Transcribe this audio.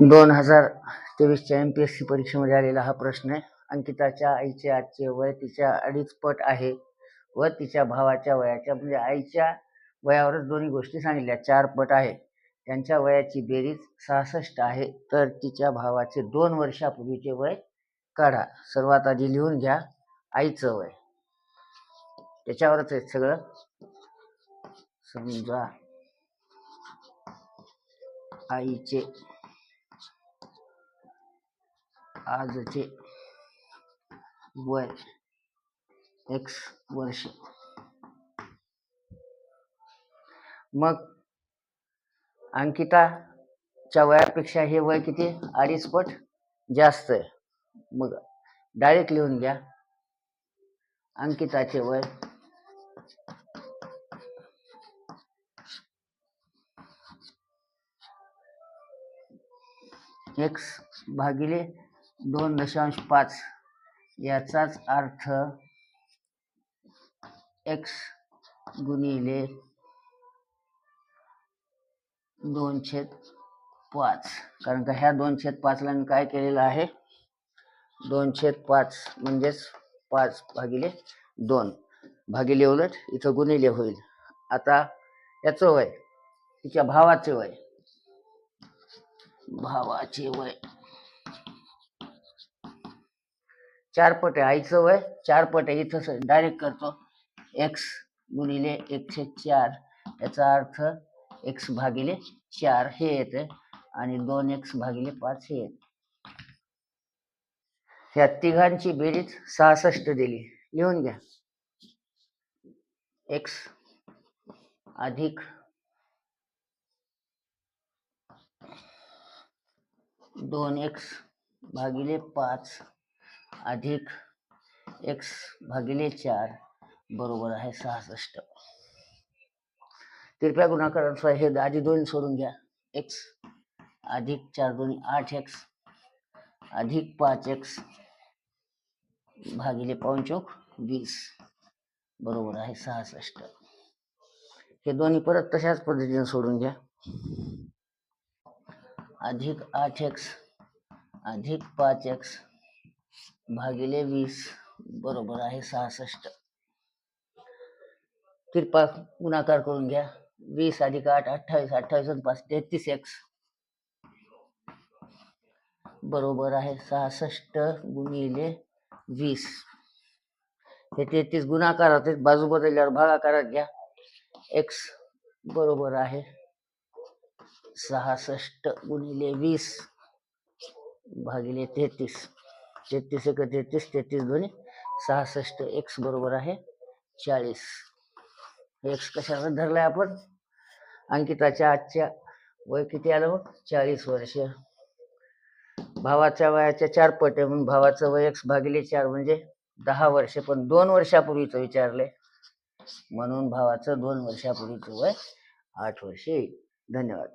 दोन हजार तेवीसच्या एम पी एस सी परीक्षेमध्ये आलेला हा प्रश्न आहे. अंकिताच्या आईचे आजचे वय तिच्या अडीच पट आहे व तिच्या भावाच्या वयाच्या म्हणजे आईच्या वयावरच दोन्ही गोष्टी सांगितल्या चार पट आहे. त्यांच्या वयाची बेरीज सहासष्ट आहे. तर तिच्या भावाचे दोन वर्षापूर्वीचे वय काढा. सर्वात आधी लिहून घ्या आईचं वय. त्याच्यावरच आहे सगळं. समजा आईचे आजचे वय एक्स वर्ष. मग अंकिताच्या वयापेक्षा हे वय किती? अडीच पट जास्त आहे. मग डायरेक्ट लिहून घ्या. अंकिताचे वय एक्स भागिले दोन दशांश पाच याचाच अर्थ एक्स गुणिले दोन छेद पाच. कारण का ह्या दोन छेद पाचला मी काय केलेलं आहे? दोन छेद पाच म्हणजेच पाच भागिले दोन. भागिले उलट इथं गुणिले होईल. आता याचं वय तिच्या भावाचे वय. भावाचे वय. चार पट आहे आईचं वय चार पट आहे इथं डायरेक्ट करतो. एक्स गुणिले एकशे चार. याचा अर्थ एक्स भागिले चार हे येते. आणि दोन एक्स भागिले पाच हे येते. ह्या तिघांची बेरीज सहासष्ट दिली. लिहून घ्या. एक्स अधिक दोन एक्स भागिले पाच. अधिक एक्स भागिले चार बरोबर आहे सहासष्ट. कृपया गुणाकारानुसार हे आधी दोन सोडून घ्या. एक्स अधिक चार दोन्ही आठ एक्स अधिक पाच एक्स भागिले पाऊनचोक वीस बरोबर आहे सहासष्ट. हे दोन्ही परत तशाच पद्धतीने सोडून घ्या. अधिक आठ एक्स अधिक पाच एक्स भागिले वीस बरोबर आहे सहासष्ट. कृपा गुणाकार करून घ्या. वीस अधिक आठ अठ्ठावीस अठ्ठावीस आणि पाच तेहतीस एक्स. बरोबर आहे सहासष्ट गुणिले वीस. हे तेहतीस गुणाकारात आहेत बाजू बदलल्यावर भागाकारात घ्या. एक्स बरोबर आहे सहासष्ट गुणिले वीस भागिले तेहतीस. तेहतीस एक तेहतीस तेहतीस दोन्ही सहासष्ट एक्स बरोबर आहे चाळीस. एक्स कशाला धरलाय आपण? अंकिताच्या आजच्या वय किती आलं मग चाळीस वर्ष. भावाच्या वयाच्या चार पट आहे म्हणून भावाचं वय एक्स भागिले चार म्हणजे दहा वर्ष पण दोन वर्षापूर्वीचं विचारले म्हणून भावाचं दोन वर्षापूर्वीचं वय आठ वर्षे. धन्यवाद.